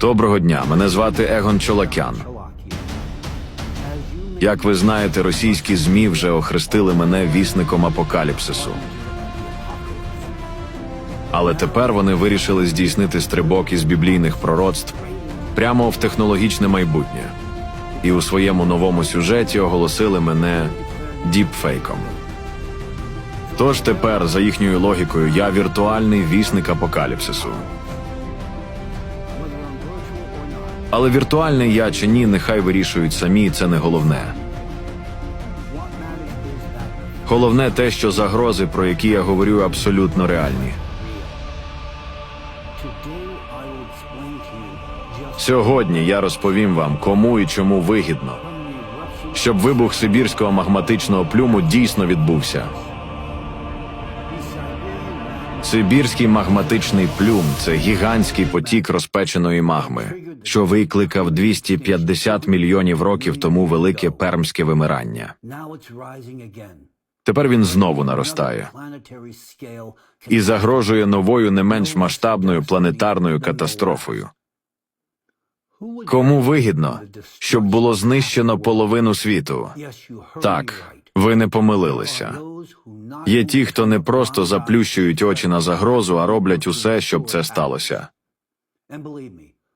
Доброго дня, мене звати Егон Чолакян. Як ви знаєте, російські ЗМІ вже охрестили мене вісником апокаліпсису. Але тепер вони вирішили здійснити стрибок із біблійних пророцтв прямо в технологічне майбутнє. І у своєму новому сюжеті оголосили мене діпфейком. Тож тепер, за їхньою логікою, я віртуальний вісник апокаліпсису. Але віртуальний я чи ні, нехай вирішують самі, це не головне. Головне те, що загрози, про які я говорю, абсолютно реальні. Сьогодні я розповім вам, кому і чому вигідно, щоб вибух сибірського магматичного плюму дійсно відбувся. Сибірський магматичний плюм це гігантський потік розпеченої магми, що викликав 250 мільйонів років тому велике пермське вимирання. Тепер він знову наростає і загрожує новою не менш масштабною планетарною катастрофою. Кому вигідно, щоб було знищено половину світу? Так, ви не помилилися. Є ті, хто не просто заплющують очі на загрозу, а роблять усе, щоб це сталося.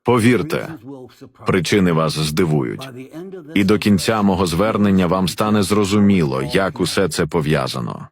Повірте, причини вас здивують. І до кінця мого звернення вам стане зрозуміло, як усе це пов'язано.